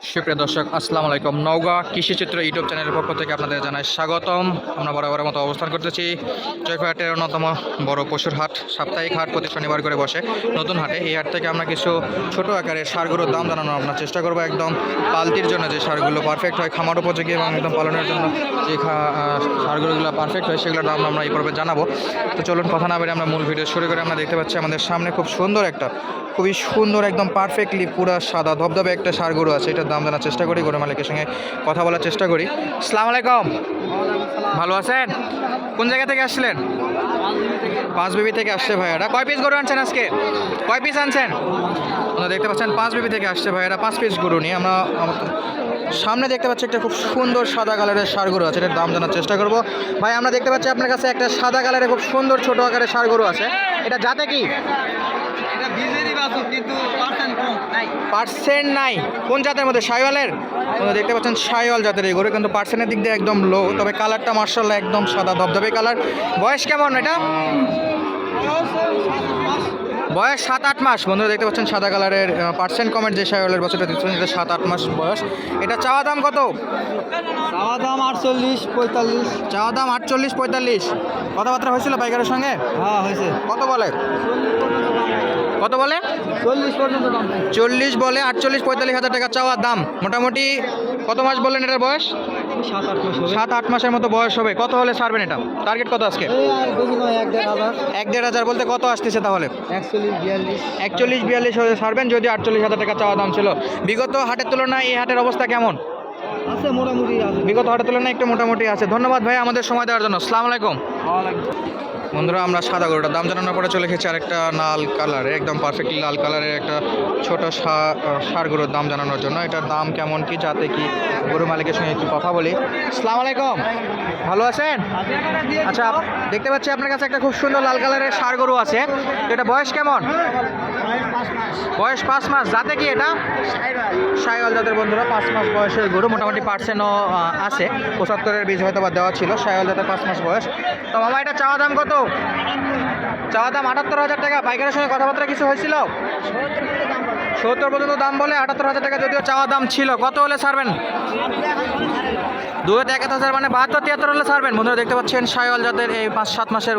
সুপ্রিয় দর্শক, আসসালামু আলাইকুম। নওগাঁ কৃষিচিত্র ইউটিউব চ্যানেলের পক্ষ থেকে আপনাদের জানাই স্বাগতম। আমরা বরাবরের মতো অবস্থান করতেছি। জয়পুরহাটের অন্যতম বড় পশুর হাট। সাপ্তাহিক হাট প্রতি শনিবার করে বসে নতুন হাটে। এই হাট থেকে আমরা কিছু ছোট আকারের সারগুলোর দাম জানানোর আপনার চেষ্টা করব। একদম পালতির জন্য যে সারগুলো পারফেক্ট হয়, খামার উপযোগী এবং একদম পালনের জন্য যে সারগুলোগুলো পারফেক্ট হয়, সেগুলোর দাম আমরা এই পর্বে জানাব। তো চলুন, কথা না বেরে আমরা মূল ভিডিও শুরু করে। আমরা দেখতে পাচ্ছি আমাদের সামনে খুব সুন্দর একটা, খুবই সুন্দর, একদম পারফেক্টলি পুরা সাদা, ধবধবে একটা সার আছে। এটার দাম জানার চেষ্টা করি গরু মালিকের সঙ্গে কথা বলার চেষ্টা করি। সালাম আলাইকুম। ভালো আছেন? কোন জায়গা থেকে আসছিলেন? পাঁচ বিবি থেকে আসছে ভাইয়ারা। কয় পিস গরু আনছেন আজকে? কয় পিস আনছেন? আপনারা দেখতে পাচ্ছেন পাঁচ বিবি থেকে আসছে ভাইয়ারা, পাঁচ পিস গরু নিয়ে। আমরা সামনে দেখতে পাচ্ছি একটা খুব সুন্দর সাদা কালারের সার গরু আছে, এটার দাম জানার চেষ্টা করব। ভাই, আমরা দেখতে পাচ্ছি আপনার কাছে একটা সাদা কালারের খুব সুন্দর ছোট আকারের সার গরু আছে। এটা যাতে কি এটা বীজেরই বাছুর কিন্তু পার্সেন্ট কম নাই পার্সেন্ট নাই। কোন জাতের মধ্যে? শাইওয়ালের দেখতে পাচ্ছেন শাইওয়াল জাতের এই গরু কিন্তু পার্সেন্টের দিক দিয়ে একদম লো তবে কালারটা মার্শাল্লাহ একদম সাদা, ধবধবে কালার বয়স কেমন এটা? বয়স সাত আট মাস। বন্ধুরা দেখতে পাচ্ছেন সাদা কালারের পার্সেন্ট কমের যে সাইওয়ালের বছরটা দিচ্ছেন এটা সাত আট মাস বয়স। এটা চাওয়া দাম কত? চাওয়া দাম আটচল্লিশ পঁয়তাল্লিশ। চাওয়া দাম আটচল্লিশ পঁয়তাল্লিশ। কথাবার্তা হয়েছিল বাইকারের সঙ্গে? হ্যাঁ হয়েছে। কত বলে? কত বলে? চল্লিশ পর্যন্ত চল্লিশ বলে আটচল্লিশ পঁয়তাল্লিশ হাজার টাকা চাওয়ার দাম। মোটামুটি কত মাস বললেন এটার বয়স? সাত, আট মাসের মতো বয়স হবে। কত হলে ছাড়বেন এটা? টার্গেট কত আজকে? এক দেড় হাজার বলতে কত আসতেছে তাহলে? একচল্লিশ, বিয়াল্লিশ একচল্লিশ বিয়াল্লিশ হলে ছাড়বেন, যদি আটচল্লিশ হাজার টাকা চাওয়া দাম ছিল। বিগত হাটের তুলনায় এই হাটের অবস্থা কেমন? আছে মোটামুটি বিগত হাটের তুলনায় একটু মোটামুটি আছে। ধন্যবাদ ভাই আমাদের সময় দেওয়ার জন্য। আসসালামু আলাইকুম। বন্ধুরা, আমরা সাদা গরুটা দাম জানানোর পরে চলে এসেছি আরেকটা লাল কালারে, একদম পারফেক্টলি লাল কালারের একটা ছোট সার গরুর দাম জানানোর জন্য। এটার দাম কেমন, কি যাতে কি গরু মালিকের সঙ্গে একটু কথা বলি। সালাম আলাইকুম। ভালো আছেন? আচ্ছা দেখতে পাচ্ছি আপনার কাছে একটা খুব সুন্দর লাল কালারের সার গরু আছে। এটা বয়স কেমন? বয়স পাঁচ মাস। যাতে কি এটা? সাইওয়াল জাতের বন্ধুরা পাঁচ মাস বয়সের গরু মোটামুটি পার্সেন্টও আছে। পঁচাত্তরের বীজ হয়তো বা দেওয়া ছিল সাইওয়াল জাতের পাঁচ মাস বয়স। তো মামা এটা চাওয়া দাম কত? চাওয়া দাম আটাত্তর হাজার টাকা। পাইকারের সঙ্গে কথাবার্তা কিছু হয়েছিল? সত্তর পর্যন্ত দাম বলে আটাত্তর হাজার টাকা যদিও চাওয়া দাম ছিল। কত হলে ছাড়বেন? দুয়ে এক হাজার মানে বাহাত্তর, তিয়াত্তর হলে ছাড়বেন। বন্ধুরা দেখতে পাচ্ছেন সাইওয়াল জাতের এই পাঁচ, সাত মাসের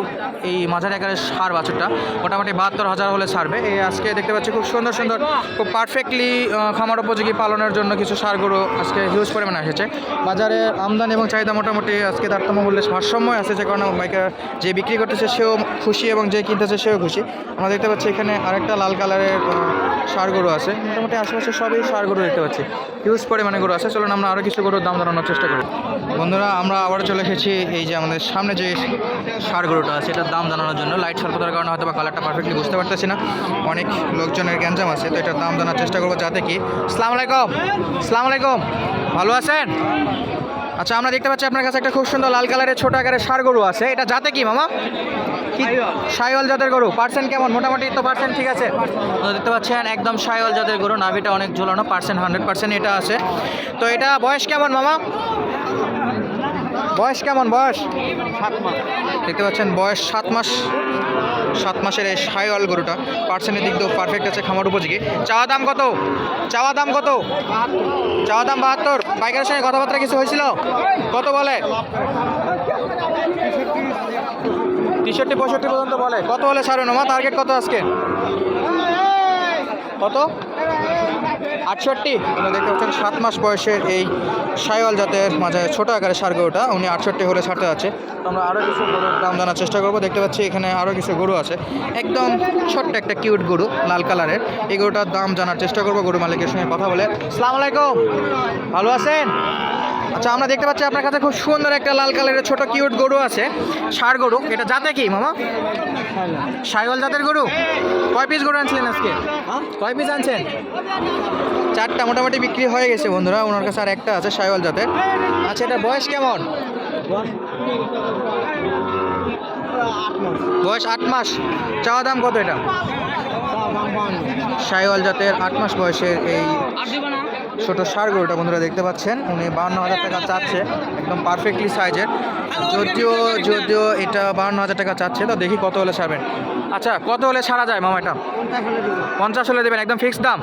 এই মাঝারি আকারের সার বাছুরটা। মোটামুটি বাহাত্তর হাজার হলে ছাড়বে। এই আজকে দেখতে পাচ্ছি খুব সুন্দর সুন্দর, খুব পারফেক্টলি খামার উপযোগী পালনের জন্য কিছু সারগুলো আজকে হিউজ পরিমাণে এসেছে। বাজারে আমদানি এবং চাহিদা মোটামুটি আজকে তারতম্য মূল্যে ভারসাম্য আছে যে কারণে যে বিক্রি করতেছে সেও খুশি এবং যে কিনতেছে সেও খুশি। আমরা দেখতে পাচ্ছি এখানে আরেকটা লাল কালারের সার গরু আছে। মোটামুটি আশেপাশে সবই সার গরু দেখতে পাচ্ছি। হিউজ পরিমাণে গরু আছে। চলুন আমরা আরও কিছু গরুর দাম জানানোর চেষ্টা করি। বন্ধুরা, আমরা আবার চলে এসেছি এই যে আমাদের সামনে যে সার গরুটা আছে, এটার দাম জানানোর জন্য। লাইট স্বল্পতার কারণে হয়তো বা কালারটা পারফেক্টলি বুঝতে পারতেছি না। অনেক লোকজনের গ্যাঞ্জাম আছে, তো এটার দাম জানার চেষ্টা করব। যাতে কি সালাম আলাইকুম। সালাম আলাইকুম। ভালো আছেন? আচ্ছা আমরা দেখতে পাচ্ছি আপনার কাছে একটা খুব সুন্দর লাল কালারের ছোট আকারের সার গরু আছে। এটা যাতে কি মামা? সাইওয়াল জাতের গরু। পার্সেন্ট কেমন? মোটামুটি তো পার্সেন্ট ঠিক আছে। তো দেখতে পাচ্ছেন একদম সাইওয়াল জাতের গরু নাভিটা অনেক ঝোলানো পার্সেন্ট হান্ড্রেড পার্সেন্ট এটা আছে। তো এটা বয়স কেমন মামা? বয়স কেমন বয়স? সাত মাস। দেখতে পাচ্ছেন বয়স সাত মাস, সাত মাসের এই সাইওয়াল গরুটা। পার্সেন্টের দিক দিয়েও পারফেক্ট আছে খামার উপযোগী। চাওয়া দাম কত? চাওয়া দাম কত? চাওয়া দাম বাহাত্তর। বাইকের সঙ্গে কথাবার্তা কিছু হয়েছিল? কত বলে? তেষট্টি, পঁয়ষট্টি পর্যন্ত বলে। কত হলে ছাড়বেন আমার টার্গেট কত আজকে? কত? আটষট্টি। দেখতে পাচ্ছেন, সাত মাস বয়সের এই সাইওয়াল জাতের মাঝে ছোটো আকারের সার গরুটা, উনি আটষট্টি হলে ছাড়তে আছে তো আমরা আরও কিছু গরুর দাম জানার চেষ্টা করব। দেখতে পাচ্ছি এখানে আরও কিছু গরু আছে। একদম ছোট্ট একটা কিউট গরু, লাল কালারের। এই গরুটার দাম জানার চেষ্টা করব, গরু মালিকের সঙ্গে কথা বলে। সালামালাইকুম ভালো আছেন? আচ্ছা আমরা দেখতে পাচ্ছি আপনার কাছে খুব সুন্দর একটা লাল কালারের ছোট কিউট গরু আছে। ষাড় গরু। এটা জাতে কি, মামা? সাইওয়াল জাতের গরু? কয় পিস গরু আনছিলেন আজকে? কয় পিস আনছেন? চারটা মোটামুটি বিক্রি হয়ে গেছে বন্ধুরা, ওনার কাছে আর একটা আছে সাইওয়াল জাতের। আচ্ছা এটা বয়স কেমন? বয়স আট মাস। চাওয়া দাম কত এটা? সাইওয়াল জাতের আট মাস বয়সের এই ছোট সার গরুটা বন্ধুরা দেখতে পাচ্ছেন। উনি বাহান্ন হাজার টাকা চাচ্ছে, একদম পারফেক্টলি সাইজের যদিও যদিও এটা বাহান্ন হাজার টাকা চাচ্ছে, তো দেখি কত হলে ছাড়বেন আচ্ছা কত হলে ছাড়া যায় মামা এটা পঞ্চাশ হলে দেবেন একদম ফিক্সড দাম?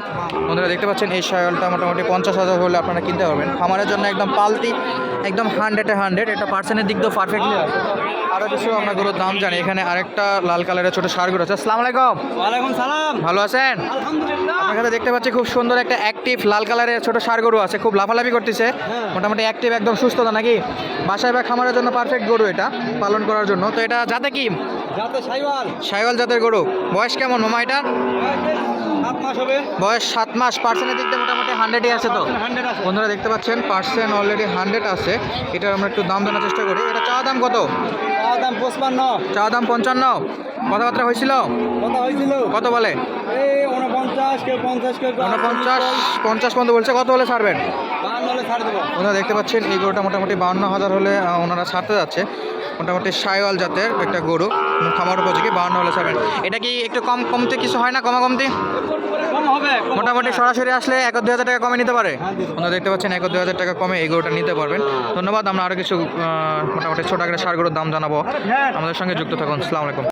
বন্ধুরা দেখতে পাচ্ছেন এই শায়লটা মোটামুটি পঞ্চাশ হাজার হলে আপনারা কিনতে পারবেন। খামারের জন্য একদম পালতি একদম হান্ড্রেডে হান্ড্রেড এটা পার্সেন্টের দিক দিয়েও পারফেক্টলি আছে। আরও কিছু আমরা গরুর দাম জানি। এখানে আরেকটা লাল কালারের ছোটো সার গরু আছে। আসসালামু আলাইকুম। ওয়ালাইকুম সালাম। ভালো আছেন? আপনার কাছে দেখতে পাচ্ছি খুব সুন্দর একটা অ্যাক্টিভ লাল কালারের ছোট সার গরু আছে। খুব লাফালাফি করতেছে। হ্যাঁ। মোটামুটি অ্যাক্টিভ একদম সুস্থ তো নাকি? বাসায় বা খামারের জন্য পারফেক্ট গরু এটা পালন করার জন্য। তো এটা যাতে কি? সাইওয়াল। জাতের গরু। বয়স কেমন মামা হবে। বয়স সাত মাস পার্সেন্টের দিক দিয়ে মোটামুটি হান্ড্রেডই আছে তো? বন্ধুরা দেখতে পাচ্ছেন পার্সেন্ট অলরেডি হান্ড্রেড আছে। এটার আমরা একটু দাম জানার চেষ্টা করি। এটা চাওয়া দাম কত? চাওয়া দাম পঁচপান্ন। চাওয়া দাম পঞ্চান্ন। কথাবার্তা হয়েছিল? কত হয়েছিল। কত বলে? উনপঞ্চাশ পঞ্চাশ পর্যন্ত বলছে। কত বলে ছাড়বেন? ওনারা দেখতে পাচ্ছেন এই গরুটা মোটামুটি বাউন্ন হাজার হলে ওনারা ছাড়তে যাচ্ছে। মোটামুটি সাইওয়াল জাতের একটা গরু খামার উপযোগী বাউন্ন হলে ছাড়বেন। এটা কি একটু কম কমতে কিছু হয় না কমা কমতি কম হবে। কম মোটামুটি সরাসরি আসলে এক দুই হাজার টাকা কমে নিতে পারে। ওনারা দেখতে পাচ্ছেন এক দুই হাজার টাকা কমে এই গরুটা নিতে পারবেন। ধন্যবাদ আমরা আরও কিছু মোটামুটি ছোট আকারের সার গরুর দাম জানাব। হ্যাঁ। আমাদের সঙ্গে যুক্ত থাকুন আসসালামু আলাইকুম।